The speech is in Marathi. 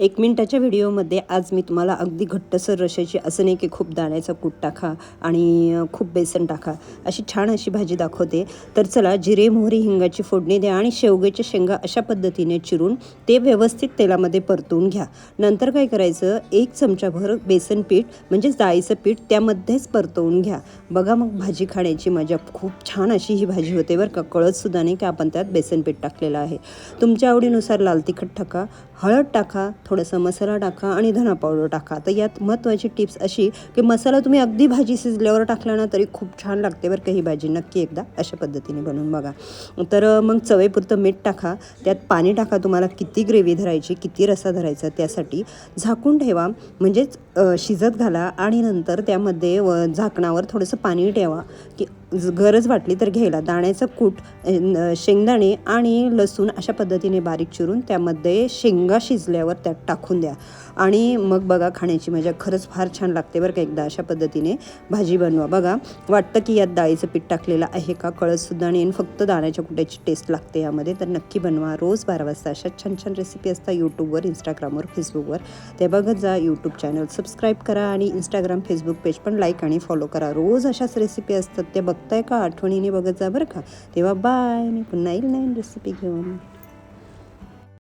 एक मिनटाच्या व्हिडिओमध्ये आज मी तुम्हाला अगदी घट्टसर रशाची असं नाही की खूप दाण्याचा कूट टाका आणि खूप बेसन टाका अशी छान अशी भाजी दाखवते. तर चला जिरे मोहरी हिंगाची फोडणी द्या आणि शेवग्याच्या शेंगा अशा पद्धतीने चिरून ते व्यवस्थित तेलामध्ये परतून घ्या. नंतर काय करायचं? एक चमचाभर बेसन पीठ म्हणजेच डाळीचं पीठ त्यामध्येच परतवून घ्या. बघा मग भाजी खाण्याची मजा. खूप छान अशी ही भाजी होते बरं का. कळतसुद्धा नाही की आपण त्यात बेसन पीठ टाकलेलं आहे. तुमच्या आवडीनुसार लाल तिखट टाका हळद टाका थोडंसं मसाला टाका आणि धना पावडर टाका. तर यात महत्त्वाची टिप्स अशी की मसाला तुम्ही अगदी भाजी शिजल्यावर टाकला ना तरी खूप छान लागते बरं काही भाजी. नक्की एकदा अशा पद्धतीने बनवून बघा. तर मग चवेपुरतं मीठ टाका. त्यात पाणी टाका तुम्हाला किती ग्रेव्ही धरायची किती रसा धरायचा त्यासाठी. झाकून ठेवा. म्हणजेच शिजत घाला आणि नंतर त्यामध्ये व झाकणावर थोडंसं पाणी ठेवा की गरज वाटली तर घ्यायला. दाण्याचं कूट शेंगदाणे आणि लसूण अशा पद्धतीने बारीक चिरून त्यामध्ये शेंगा शिजल्यावर त्यात टाकून द्या. आणि मग बघा खाण्याची मजा. खरंच फार छान लागते बरं का एकदा अशा पद्धतीने भाजी बनवा. बघा वाटतं की यात डाळीचं पीठ टाकलेलं आहे का? कळतसुद्धा आणि फक्त दाण्याच्या कुट्याची टेस्ट लागते यामध्ये. तर नक्की बनवा. रोज बारा वाजता अशा छान छान रेसिपी असतात यूट्यूबवर इंस्टाग्रामवर फेसबुकवर ते बघत जा. यूट्यूब चॅनल सबस्क्राईब करा आणि इंस्टाग्राम फेसबुक पेज पण लाईक आणि फॉलो करा. रोज अशाच रेसिपी असतात ते बघताय का? आठवणीने बघत जा बरं का. तेव्हा बाय मी पुन्हा येईल नवीन रेसिपी घेऊन